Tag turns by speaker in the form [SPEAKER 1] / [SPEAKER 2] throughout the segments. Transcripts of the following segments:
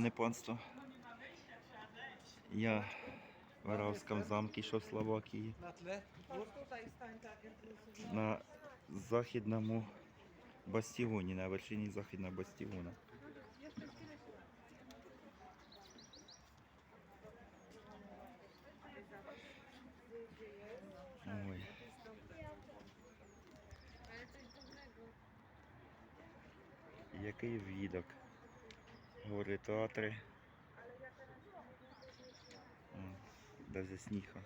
[SPEAKER 1] Шановне панство, я в Варавському замку, що Словакії, на західному бастіоні, на вершині західного бастіона. Який відок. Гори театри. Даже сніга.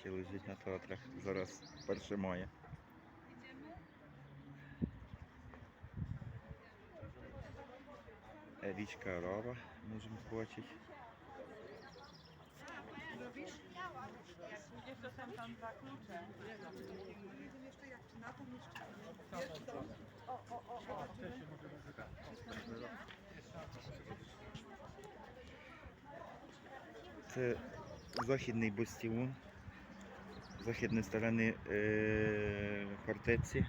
[SPEAKER 1] Ще лежить на театрах. Зараз 1 мая. Річка Рава можемо.
[SPEAKER 2] Gdzieś to są tam dwa klucze. Jeszcze jak na tym jeszcze. O, o, o,
[SPEAKER 1] Це західний бастіон, західної сторони е, фортеці.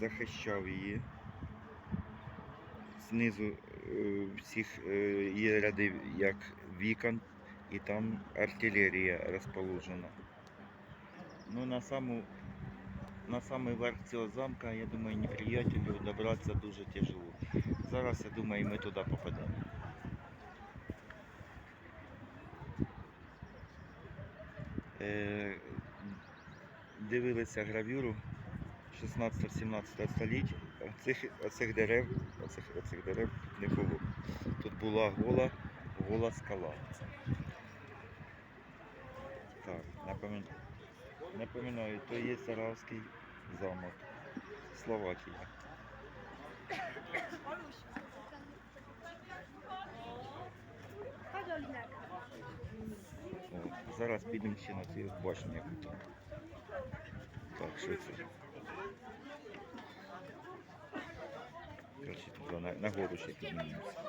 [SPEAKER 1] Захищав її. Знизу е, всіх е, є ряди як вікон, і там артилерія розположена. Ну, на саму на самий верх цього замка, я думаю, неприятелю добратися дуже тяжело. Зараз, я думаю, ми туди попадемо. Дивилися гравюру 16-17 століття. Оцих, оцих дерев, оцих, оцих дерев не було. Тут була гола, гола скала. Так, напоминаю, напоминаю, то є Саравський замок, Словакія. Зараз підемо ще на цю башню. яку там. Так, що це? Короче, туди на, на гору ще піднімемося.